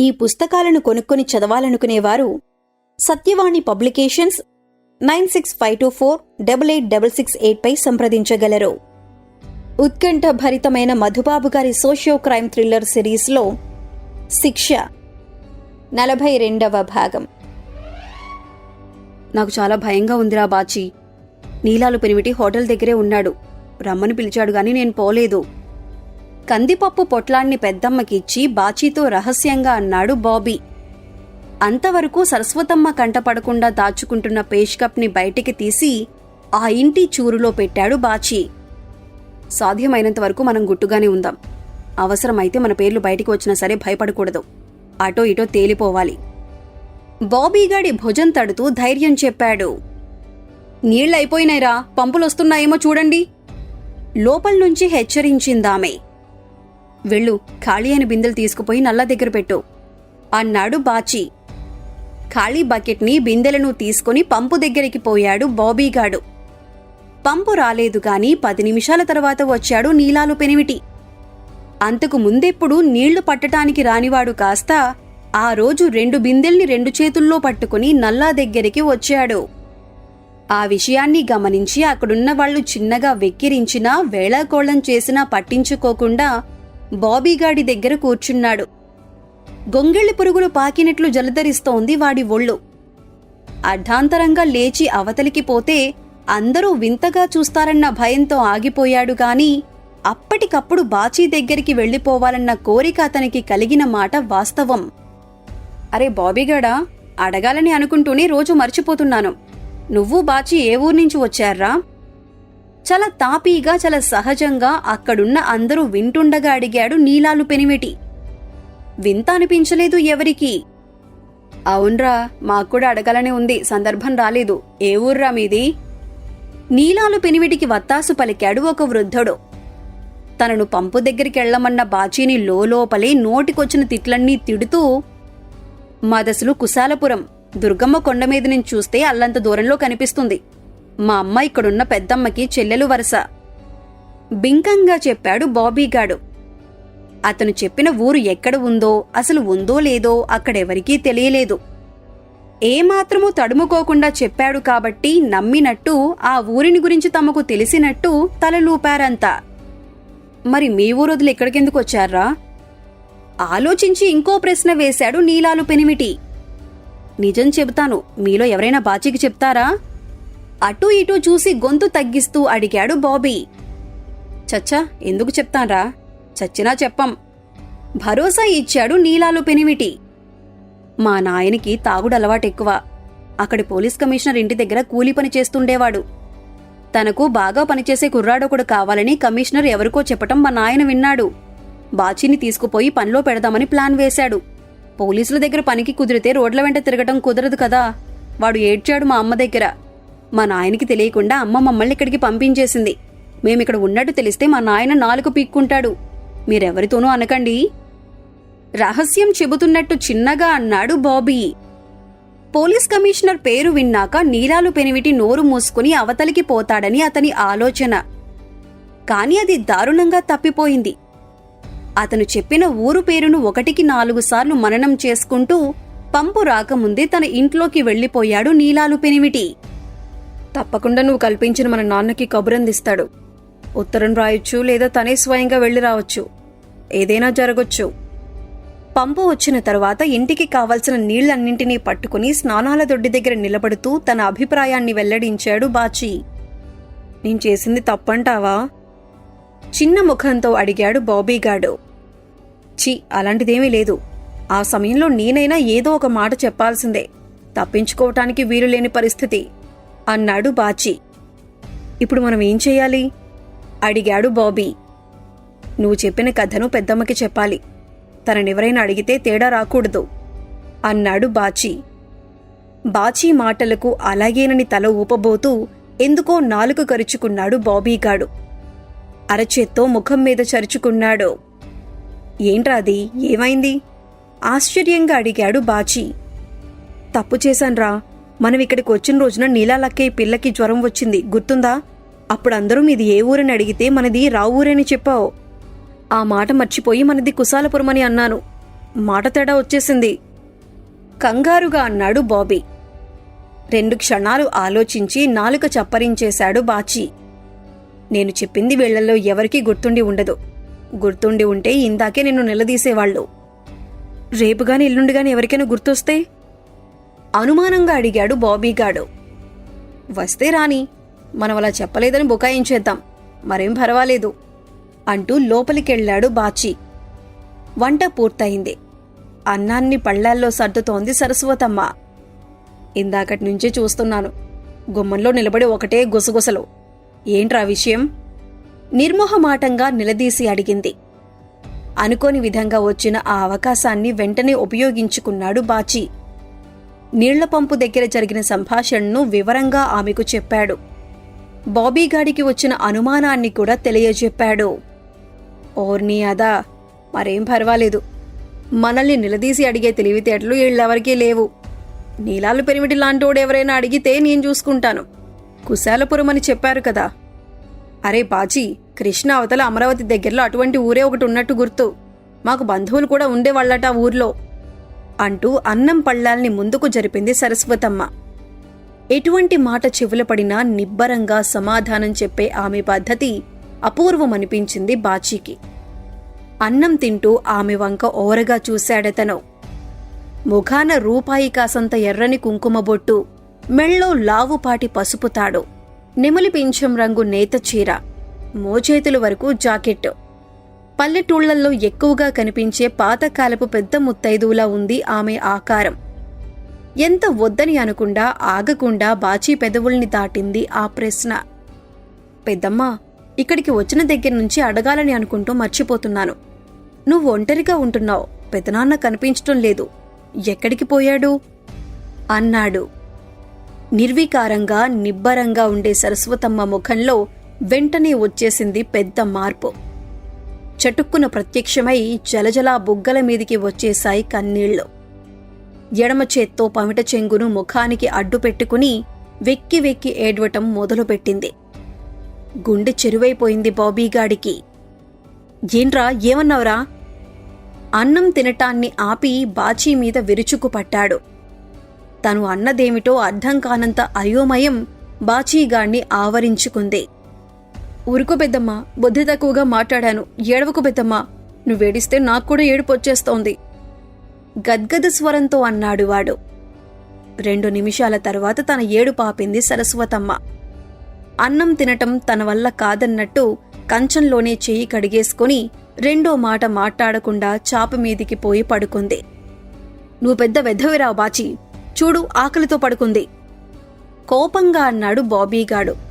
ఈ పుస్తకాలను కొనుక్కొని చదవాలనుకునేవారు Satyavani publications nine six five two four double eight double six eight పై సంప్రదించగలరు. ఉత్కంఠ భరితమైన మధుబాబు గారి సోషియో క్రైమ్ థ్రిల్లర్ సిరీస్లో శిక్ష. నలభై రెండవ భాగం. నాకు చాలా భయంగా ఉందిరా బాచి. నీలాలు పెనిమిటి హోటల్ దగ్గరే ఉన్నాడు. రమ్మని పిలిచాడు గాని నేను పోలేదు. కందిపప్పు పొట్లాన్ని పెద్దమ్మకిచ్చి బాచీతో రహస్యంగా అన్నాడు బాబీ. అంతవరకు సరస్వతమ్మ కంటపడకుండా దాచుకుంటున్న పేష్కప్ని బయటికి తీసి ఆ ఇంటి చూరులో పెట్టాడు బాచీ. సాధ్యమైనంత వరకు మనం గుట్టుగానే ఉందాం. అవసరమైతే మన పేర్లు బయటికి వచ్చినా సరే భయపడకూడదు. అటో ఇటో తేలిపోవాలి. బాబీగాడి భుజం తడుతూ ధైర్యం చెప్పాడు. నీళ్ళైపోయినాయిరా పంపులొస్తున్నాయేమో చూడండి. లోపల నుంచి హెచ్చరించిందామె. వెళ్ళు ఖాళీ అయిన బిందెలు తీసుకుపోయి నల్లా దగ్గర పెట్టు. అన్నాడు బాచి. ఖాళీ బకెట్ని బిందెలను తీసుకుని పంపు దగ్గరికి పోయాడు బాబీగాడు పంపు రాలేదు గాని పది నిమిషాల తర్వాత వచ్చాడు నీలాలు పెనిమిటి. అంతకు ముందెప్పుడు నీళ్ళు పట్టటానికి రానివాడు కాస్త ఆ రోజు రెండు బిందెల్ని రెండు చేతుల్లో పట్టుకుని నల్లా దగ్గరికి వచ్చాడు. ఆ విషయాన్ని గమనించి అక్కడున్న వాళ్ళు చిన్నగా వెక్కిరించినా వేళాకోళం చేసినా పట్టించుకోకుండా బాబీగాడి దగ్గర కూర్చున్నాడు. గొంగెళ్ళి పురుగులు పాకినట్లు జలధరిస్తోంది వాడి ఒళ్ళు. అర్ధాంతరంగా లేచి అవతలికి పోతే అందరూ వింతగా చూస్తారన్న భయంతో ఆగిపోయాడు గాని అప్పటికప్పుడు బాచీ దగ్గరికి వెళ్ళిపోవాలన్న కోరిక అతనికి కలిగిన మాట వాస్తవం. అరే బాబీగాడా అడగాలని అనుకుంటూనే రోజు మర్చిపోతున్నాను. నువ్వు బాచి ఏ ఊరు నుంచి వచ్చారా? చాలా తాపీగా చాలా సహజంగా అక్కడున్న అందరూ వింటుండగా అడిగాడు నీలాలు పెనిమిటి వింత అనిపించలేదు ఎవరికి. అవునరా మాకు కూడా అడగాలనే ఉంది సందర్భం రాలేదు. ఏ ఊర్రా మీది? నీలాలు పెనిమిటికి వత్తాసు పలికాడు ఒక వృద్ధుడు. తనను పంపు దగ్గరికి వెళ్ళమన్న బాచీని లోపలే నోటికొచ్చిన తిట్లన్నీ తిడుతూ మాదసలు కుశాలపురం. దుర్గమ్మ కొండ మీద నుంచి చూస్తే అల్లంత దూరంలో కనిపిస్తుంది. మా అమ్మ ఇక్కడున్న పెద్దమ్మకి చెల్లెలు వరస. బింకంగా చెప్పాడు బాబీగాడు అతను చెప్పిన ఊరు ఎక్కడ ఉందో అసలు ఉందో లేదో అక్కడెవరికీ తెలియలేదు. ఏమాత్రమూ తడుముకోకుండా చెప్పాడు కాబట్టి నమ్మినట్టు ఆ ఊరిని గురించి తమకు తెలిసినట్టు తలలూపారంతా. మరి మీ ఊరు వదిలి ఇక్కడికెందుకు వచ్చారా ఆలోచించి ఇంకో ప్రశ్న వేశాడు నీలాలు పెనిమిటి. నిజం చెబుతాను మీలో ఎవరైనా బాచీకి చెప్తారా? అటూ ఇటూ చూసి గొంతు తగ్గిస్తూ అడిగాడు బాబీ. చచ్చా ఎందుకు చెప్తాన్రా? చచ్చినా చెప్పం. భరోసా ఇచ్చాడు నీలాలు పెనిమిటి. మా నాయనికి తాగుడు అలవాటెక్కువ అక్కడి పోలీస్ కమిషనర్ ఇంటి దగ్గర కూలి పని చేస్తుండేవాడు. తనకు బాగా పనిచేసే కుర్రాడొకడు కావాలని కమిషనర్ ఎవరికో చెప్పటం మా నాయన విన్నాడు. బాచీని తీసుకుపోయి పనిలో పెడదామని ప్లాన్ వేశాడు. పోలీసుల దగ్గర పనికి కుదిరితే రోడ్ల వెంట తిరగటం కుదరదు కదా. వాడు ఏడ్చాడు మా అమ్మ దగ్గర. మా నాయనకి తెలియకుండా అమ్మ మమ్మల్ని ఇక్కడికి పంపించేసింది. మేమిక్కడ ఉన్నట్టు తెలిస్తే మా నాయన నాలుగు పీక్కుంటాడు. మీరెవరితోనూ అనకండి. రహస్యం చెబుతున్నట్టు చిన్నగా అన్నాడు బాబీ. పోలీస్ కమిషనర్ పేరు విన్నాక నీలాలు పెనివిటి నోరు మూసుకుని అవతలికి పోతాడని అతని ఆలోచన. కాని అది దారుణంగా తప్పిపోయింది. అతను చెప్పిన ఊరు పేరును ఒకటికి నాలుగు సార్లు మననం చేసుకుంటూ పంపు రాకముందే తన ఇంట్లోకి వెళ్ళిపోయాడు నీలాలు పెనిమిటి తప్పకుండా నువ్వు కల్పించిన మన నాన్నకి కబురందిస్తాడు. ఉత్తరం రాయొచ్చు లేదా తనే స్వయంగా వెళ్ళి రావచ్చు. ఏదైనా జరగొచ్చు. పంపు వచ్చిన తర్వాత ఇంటికి కావలసిన నీళ్ళన్నింటినీ పట్టుకుని స్నానాల దొడ్డి దగ్గర నిలబడుతూ తన అభిప్రాయాన్ని వెల్లడించాడు బాచి. నేను చేసింది తప్పంటావా? చిన్న ముఖంతో అడిగాడు బాబీగాడు. చి అలాంటిదేమీ లేదు. ఆ సమయంలో నేనైనా ఏదో ఒక మాట చెప్పాల్సిందే. తప్పించుకోవటానికి వీలు లేని పరిస్థితి. అన్నాడు బాచి. ఇప్పుడు మనం ఏం చెయ్యాలి అడిగాడు బాబీ. నువ్వు చెప్పిన కథను పెద్దమ్మకి చెప్పాలి. తననెవరైనా అడిగితే తేడా రాకూడదు అన్నాడు బాచి. బాచీ మాటలకు అలాగేనని తల ఊపబోతూ ఎందుకో నాలుక కరుచుకున్నాడు బాబీగాడు. అరచేత్తో ముఖం మీద చరుచుకున్నాడు. ఏంట్రాది ఏమైంది? ఆశ్చర్యంగా అడిగాడు బాచి. తప్పు చేశాన్రా. మనం ఇక్కడికి వచ్చిన రోజున నీలాలక్కే పిల్లకి జ్వరం వచ్చింది. గుర్తుందా? అప్పుడు అందరూ మీది ఏ ఊరని అడిగితే మనది రావూరని చెప్పావు. ఆ మాట మర్చిపోయి మనది కుశాలపురం అని అన్నాను. మాట తేడా వచ్చేసింది. కంగారుగా అన్నాడు బాబీ. రెండు క్షణాలు ఆలోచించి నాలుక చప్పరించేశాడు బాచి. నేను చెప్పింది వీళ్ళలో ఎవరికీ గుర్తుండి ఉండదు. గుర్తుండి ఉంటే ఇందాకే నిన్ను నిలదీసేవాళ్ళు. రేపుగాని ఎల్లుండిగాని ఎవరికైనా గుర్తొస్తే? అనుమానంగా అడిగాడు బాబీగాడు వస్తే రాని మనం అలా చెప్పలేదని బుకాయించేద్దాం మరేం పర్వాలేదు అంటూ లోపలికెళ్ళాడు బాచి. వంట పూర్తయింది. అన్నాన్ని పళ్ళాల్లో సర్దుతోంది సరస్వతమ్మ. ఇందాకటి నుంచే చూస్తున్నాను. గుమ్మంలో నిలబడి ఒకటే గుసగుసలు. ఏంట్రా విషయం? నిర్మోహమాటంగా నిలదీసి అడిగింది. అనుకోని విధంగా వచ్చిన ఆ అవకాశాన్ని వెంటనే ఉపయోగించుకున్నాడు బాచి. నీళ్ళ పంపు దగ్గర జరిగిన సంభాషణను వివరంగా ఆమెకు చెప్పాడు. బాబీగాడికి వచ్చిన అనుమానాన్ని కూడా తెలియజెప్పాడు. ఓర్నీ అదా మరేం పర్వాలేదు. మనల్ని నిలదీసి అడిగే తెలివితేటలు వీళ్ళెవరికీ లేవు. నీలాలు పెరిమిటి లాంటోడు ఎవరైనా అడిగితే నేను చూసుకుంటాను. కుశాలపురం అని చెప్పారు కదా. అరే బాజీ కృష్ణ అవతల అమరావతి దగ్గరలో అటువంటి ఊరే ఒకటి ఉన్నట్టు గుర్తు. మాకు బంధువులు కూడా ఉండేవాళ్ళట ఊర్లో. అంటూ అన్నం పళ్ళాల్ని ముందుకు జరిపింది సరస్వతమ్మ. ఎటువంటి మాట చెవులపడినా నిబ్బరంగా సమాధానం చెప్పే ఆమె పద్ధతి అపూర్వమనిపించింది బాచీకి. అన్నం తింటూ ఆమె వంక ఓరగా చూశాడతను ముఖాన రూపాయి కాసంత ఎర్రని కుంకుమ బొట్టు మెళ్ళో లావుపాటి పసుపు తాడు నెమలి పింఛం రంగు నేత చీర మోచేతుల వరకు జాకెట్ పల్లెటూళ్ళలో ఎక్కువగా కనిపించే పాతకాలపు పెద్ద ముత్తైదువులా ఉంది ఆమె ఆకారం. ఎంత వద్దని అనుకుండా ఆగకుండా బాచీ పెదవుల్ని దాటింది ఆ ప్రశ్న. పెద్దమ్మ ఇక్కడికి వచ్చిన దగ్గర నుంచి అడగాలని అనుకుంటూ మర్చిపోతున్నాను. నువ్వు ఒంటరిగా ఉంటున్నావు పెదనాన్న కనిపించటం లేదు. ఎక్కడికి పోయాడు? అన్నాడు. నిర్వికారంగా నిబ్బరంగా ఉండే సరస్వతమ్మ ముఖంలో వెంటనే వచ్చేసింది పెద్ద మార్పు. చటుక్కున ప్రత్యక్షమై జలజలా బుగ్గల మీదికి వచ్చేశాయి కన్నీళ్ళు. ఎడమ చేత్తో పమిట చెంగును ముఖానికి అడ్డు పెట్టుకుని వెక్కి వెక్కి ఏడవటం మొదలుపెట్టింది. గుండె చెరువైపోయింది బాబీగాడికి. ఏంట్రా ఏమన్నావురా? అన్నం తినటాన్ని ఆపి బాచీ మీద విరుచుకుపట్టాడు తను అన్నదేమిటో అర్థం కానంత అయోమయం బాచీగాణ్ణి ఆవరించుకుంది. ఊరుకో పెద్దమ్మా బుద్ధి తక్కువగా మాట్లాడాను. ఏడవకు పెద్దమ్మా నువ్వేడిస్తే నాకు కూడా ఏడుపు వచ్చేస్తోంది. గద్గద స్వరంతో అన్నాడు వాడు. రెండు నిమిషాల తర్వాత తన ఏడు పాపింది సరస్వతమ్మ. అన్నం తినటం తన వల్ల కాదన్నట్టు కంచంలోనే చెయ్యి కడిగేసుకుని రెండో మాట మాట్లాడకుండా చాప మీదికి పోయి పడుకుంది. నువ్వు పెద్ద వెధవిరావు బాచి. చూడు ఆకలితో పడుకుంది. కోపంగా అన్నాడు బాబీగాడు.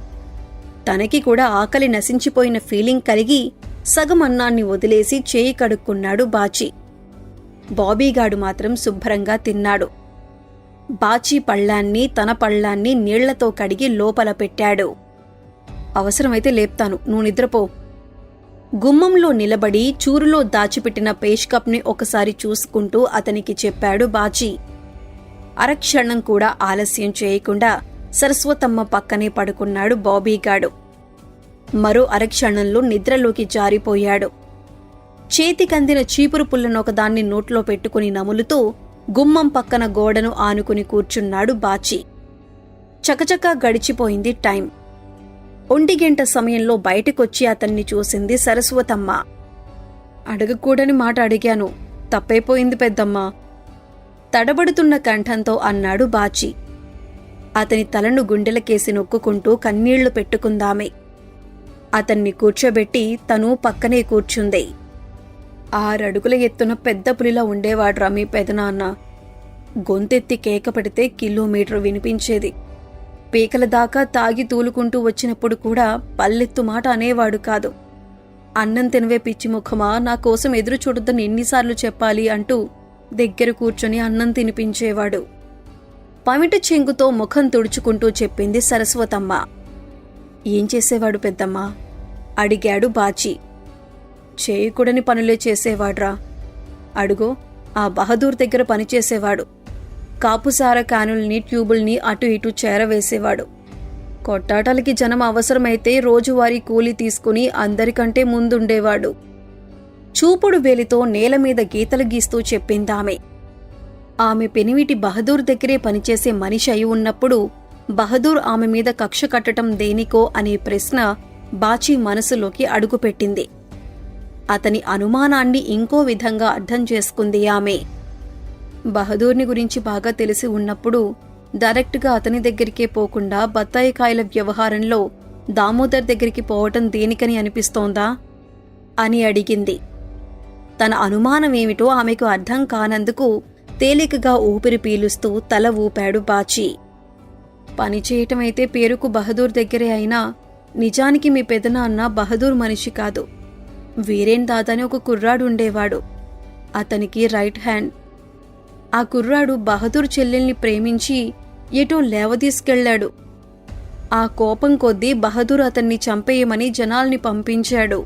తనకి కూడా ఆకలి నశించిపోయిన ఫీలింగ్ కలిగి సగం అన్నాన్ని వదిలేసి చేయి కడుక్కున్నాడు బాచి. బాబీగాడు మాత్రం శుభ్రంగా తిన్నాడు. బాచీ పళ్ళాన్ని తన పళ్ళాన్ని నీళ్ళతో కడిగి లోపల పెట్టాడు. అవసరమైతే లేపుతాను నువ్వు నిద్రపో గుమ్మంలో నిలబడి చూరులో దాచిపెట్టిన పేష్ కప్ని ఒకసారి చూసుకుంటూ అతనికి చెప్పాడు బాచీ. అరక్షణం కూడా ఆలస్యం చేయకుండా సరస్వతమ్మ పక్కనే పడుకున్నాడు బాబీగాడు మరో అరక్షణంలో నిద్రలోకి జారిపోయాడు. చేతికందిన చీపురు పుల్లనొకదాన్ని నోట్లో పెట్టుకుని నములుతూ గుమ్మం పక్కన గోడను ఆనుకుని కూర్చున్నాడు బాచి. చకచకా గడిచిపోయింది టైం. ఒంటిగంట సమయంలో బయటకొచ్చి అతన్ని చూసింది సరస్వతమ్మ. అడగకూడని మాట అడిగాను. తప్పైపోయింది పెద్దమ్మ. తడబడుతున్న కంఠంతో అన్నాడు బాచి. అతని తలను గుండెలకేసి నొక్కుకుంటూ కన్నీళ్ళు పెట్టుకుందామే. అతన్ని కూర్చోబెట్టి తను పక్కనే కూర్చుంది. ఆరడుగుల ఎత్తున పెద్ద పులిలా ఉండేవాడ్రా మీ పెదనాన్న. గొంతెత్తి కేక పెడితే కిలోమీటర్ వినిపించేది. పీకల దాకా తాగి తూలుకుంటూ వచ్చినప్పుడు కూడా పల్లెత్తు మాట అనేవాడు కాదు. అన్నం తినవే పిచ్చి ముఖమా నా కోసం ఎదురు చూడొద్దని ఎన్నిసార్లు చెప్పాలి అంటూ దగ్గర కూర్చొని అన్నం తినిపించేవాడు. పమిట చెంగుతో ముఖం తుడుచుకుంటూ చెప్పింది సరస్వతమ్మ. ఏం చేసేవాడు పెద్దమ్మ? అడిగాడు బాచి. చేయకూడని పనులే చేసేవాడ్రా. అడుగో ఆ బహదూర్ దగ్గర పనిచేసేవాడు కాపుసార క్యానుల్ని ట్యూబుల్ని అటు ఇటు చేరవేసేవాడు. కొట్టాటలకి జనం అవసరమైతే రోజువారీ కూలి తీసుకుని అందరికంటే ముందుండేవాడు. చూపుడు వేలితో నేల మీద గీతలు గీస్తూ చెప్పిందామె. ఆమె పెనివిటి బహదూర్ దగ్గరే పనిచేసే మనిషి అయి ఉన్నప్పుడు బహదూర్ ఆమె మీద కక్ష కట్టడం దేనికో అనే ప్రశ్న బాచీ మనసులోకి అడుగుపెట్టింది. అతని అనుమానాన్ని ఇంకో విధంగా అర్థం చేసుకుంది ఆమె. బహదూర్ని గురించి బాగా తెలిసి ఉన్నప్పుడు డైరెక్ట్గా అతని దగ్గరికే పోకుండా బత్తాయి కాయల వ్యవహారంలో దామోదర్ దగ్గరికి పోవటం దేనికని అనిపిస్తోందా? అని అడిగింది. తన అనుమానమేమిటో ఆమెకు అర్థం కానందుకు తేలికగా ఊపిరి పీలుస్తూ తల ఊపాడు బాచి. పనిచేయటమైతే పేరుకు బహదూర్ దగ్గరే అయినా నిజానికి మీ పెదనాన్న బహదూర్ మనిషి కాదు. వీరేన్ దాదాని ఒక కుర్రాడు ఉండేవాడు. అతనికి రైట్ హ్యాండ్. ఆ కుర్రాడు బహదూర్ చెల్లెల్ని ప్రేమించి ఎటో లేవదీసుకెళ్ళాడు ఆ కోపం కొద్దీ బహదూర్ అతన్ని చంపేయమని జనాల్ని పంపించాడు.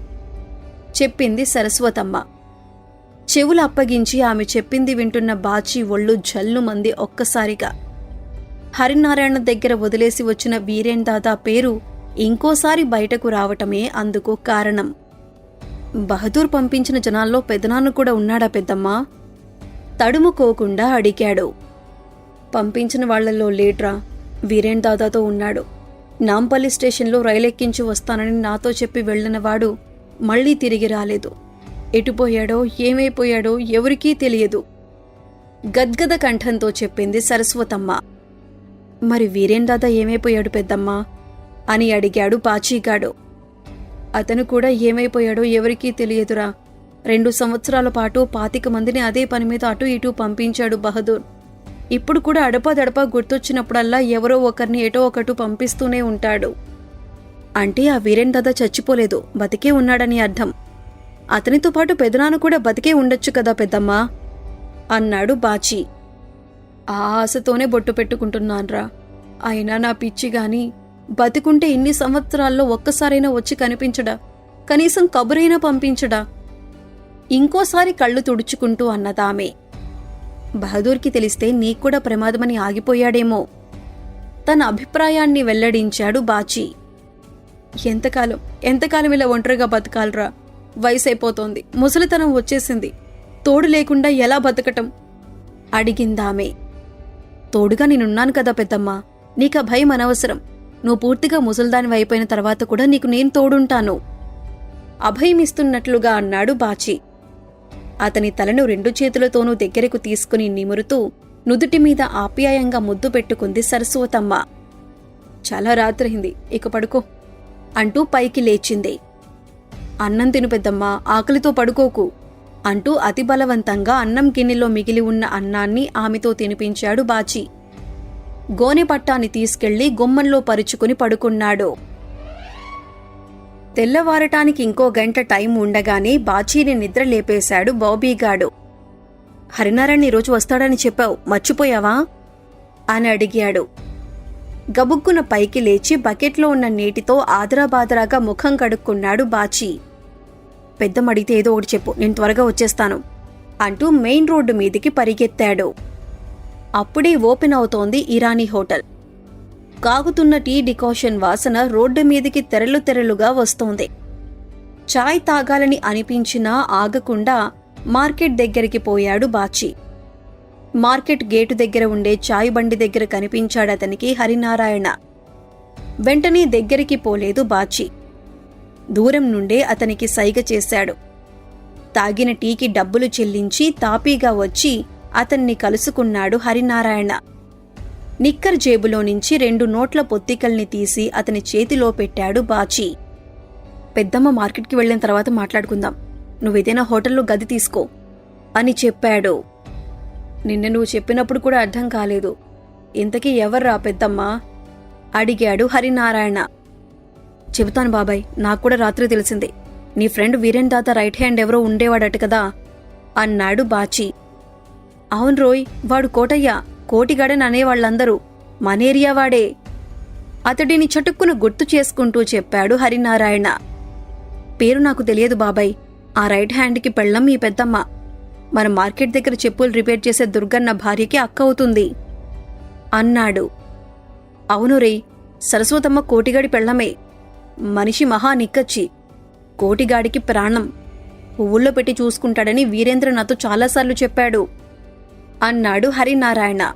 చెప్పింది సరస్వతమ్మ. చెవులు అప్పగించి ఆమె చెప్పింది వింటున్న బాచి ఒళ్ళు జల్లుమంది ఒక్కసారిగా. హరినారాయణ దగ్గర వదిలేసి వచ్చిన వీరేన్ దాదా పేరు ఇంకోసారి బయటకు రావటమే అందుకు కారణం. బహదూర్ పంపించిన జనాల్లో పెదనాన్న కూడా ఉన్నాడా పెద్దమ్మా? తడుముకోకుండా అడిగాడు. పంపించిన వాళ్ళలో లేట్రా? వీరేన్ దాదాతో ఉన్నాడు. నాంపల్లి స్టేషన్లో రైలెక్కించి వస్తానని నాతో చెప్పి వెళ్ళినవాడు మళ్ళీ తిరిగి రాలేదు. ఎటుపోయాడో ఏమైపోయాడో ఎవరికీ తెలియదు. గద్గద కంఠంతో చెప్పింది సరస్వతమ్మ. మరి వీరేన్ దాదా ఏమైపోయాడు పెద్దమ్మా? అని అడిగాడు పాచీగాడు. అతను కూడా ఏమైపోయాడో ఎవరికీ తెలియదురా. రెండు సంవత్సరాల పాటు పాతిక మందిని అదే పని మీద అటు ఇటు పంపించాడు బహదూర్. ఇప్పుడు కూడా అడపాదడపా గుర్తొచ్చినప్పుడల్లా ఎవరో ఒకరిని ఎటో ఒకటు పంపిస్తూనే ఉంటాడు. అంటే ఆ వీరేన్ దాదా చచ్చిపోలేదు బతికే ఉన్నాడని అర్థం. అతనితో పాటు పెదనాన్న కూడా బతికే ఉండొచ్చు కదా పెద్దమ్మా అన్నాడు బాచి. ఆ ఆశతోనే బొట్టు పెట్టుకుంటున్నాన్రా. అయినా నా పిచ్చి గాని బతికుంటే ఇన్ని సంవత్సరాల్లో ఒక్కసారైనా వచ్చి కనిపించడా? కనీసం కబురైనా పంపించడా? ఇంకోసారి కళ్ళు తుడుచుకుంటూ అన్నదామే. బహదూర్కి తెలిస్తే నీక్కూడా ప్రమాదమని ఆగిపోయాడేమో. తన అభిప్రాయాన్ని వెల్లడించాడు బాచి. ఎంతకాలం ఎంతకాలం ఇలా ఒంటరిగా బతకాలరా? వయసు అయిపోతోంది ముసలితనం వచ్చేసింది. తోడు లేకుండా ఎలా బతకటం? అడిగిందామె. తోడుగా నేనున్నాను కదా పెద్దమ్మా. నీకా భయం అనవసరం. నువ్వు పూర్తిగా ముసల్దాని అయిపోయిన తర్వాత కూడా నీకు నేను తోడుంటాను. అభయమిస్తున్నట్లుగా అన్నాడు బాచి. అతని తలను రెండు చేతులతోనూ దగ్గరకు తీసుకుని నిమురుతూ నుదుటి మీద ఆప్యాయంగా ముద్దు పెట్టుకుంది సరస్వతమ్మ. చాలా రాత్రయింది ఇక పడుకో అంటూ పైకి లేచింది. అన్నం తిను పెద్దమ్మా ఆకలితో పడుకోకు అంటూ అతి బలవంతంగా అన్నం గిన్నెలో మిగిలి ఉన్న అన్నాన్ని ఆమెతో తినిపించాడు బాచి. గోనె పట్టాన్ని తీసుకెళ్ళి గుమ్మంలో పరుచుకుని పడుకున్నాడు. తెల్లవారటానికి ఇంకో గంట టైం ఉండగానే బాచీని నిద్ర లేపేశాడు బాబీగాడు. హరినారాయణ ఈరోజు వస్తాడని చెప్పావు మర్చిపోయావా? అని అడిగాడు. గబుక్కున పైకి లేచి బకెట్లో ఉన్న నీటితో ఆదరాబాదరాగా ముఖం కడుక్కున్నాడు బాచి. పెద్దమ్మ అడిగితే ఏదో ఒకటి చెప్పు నేను త్వరగా వచ్చేస్తాను అంటూ మెయిన్ రోడ్డు మీదికి పరిగెత్తాడు. అప్పుడే ఓపెన్ అవుతోంది ఇరానీ హోటల్. కాగుతున్న టీ డికాషన్ వాసన రోడ్డు మీదికి తెరలు తెరలుగా వస్తోంది. చాయ్ తాగాలని అనిపించినా ఆగకుండా మార్కెట్ దగ్గరికి పోయాడు బాచి. మార్కెట్ గేటు దగ్గర ఉండే చాయ్ బండి దగ్గర కనిపించాడతనికి హరినారాయణ. వెంటనే దగ్గరికి పోలేదు బాచి. దూరం నుండే అతనికి సైగ చేశాడు. తాగిన టీకి డబ్బులు చెల్లించి తాపీగా వచ్చి అతన్ని కలుసుకున్నాడు హరినారాయణ. నిక్కర్ జేబులో నుంచి రెండు నోట్ల పొత్తికల్ని తీసి అతని చేతిలో పెట్టాడు బాచి. పెద్దమ్మ మార్కెట్కి వెళ్ళిన తర్వాత మాట్లాడుకుందాం. నువ్వేదైనా హోటల్లో గది తీసుకో అని చెప్పాడు. నిన్న నువ్వు చెప్పినప్పుడు కూడా అర్థం కాలేదు. ఇంతకీ ఎవర్రా పెద్దమ్మా? అడిగాడు హరినారాయణ. చెబుతాను బాబాయ్ నాకు కూడా రాత్రి తెలిసింది. నీ ఫ్రెండ్ వీరేన్ తాత రైట్ హ్యాండ్ ఎవరో ఉండేవాడట కదా? అన్నాడు బాచి. అవును రోయ్ వాడు కోటయ్య. కోటిగాడని అనేవాళ్ళందరూ. మనేరియా వాడే. అతడిని చటుక్కున గుర్తు చేసుకుంటూ చెప్పాడు హరినారాయణ. పేరు నాకు తెలియదు బాబాయ్. ఆ రైట్ హ్యాండ్కి పెళ్ళం ఈ పెద్దమ్మ. మన మార్కెట్ దగ్గర చెప్పులు రిపేర్ చేసే దుర్గన్న భార్యకి అక్క అవుతుంది. అన్నాడు. అవును రే సరస్వతమ్మ కోటిగాడి పెళ్ళమే. మనిషి మహా నిక్కచ్చి. కోటిగాడికి ప్రాణం. పువ్వుల్లో పెట్టి చూసుకుంటాడని వీరేంద్ర నాతో చాలాసార్లు చెప్పాడు. అన్నాడు హరినారాయణ.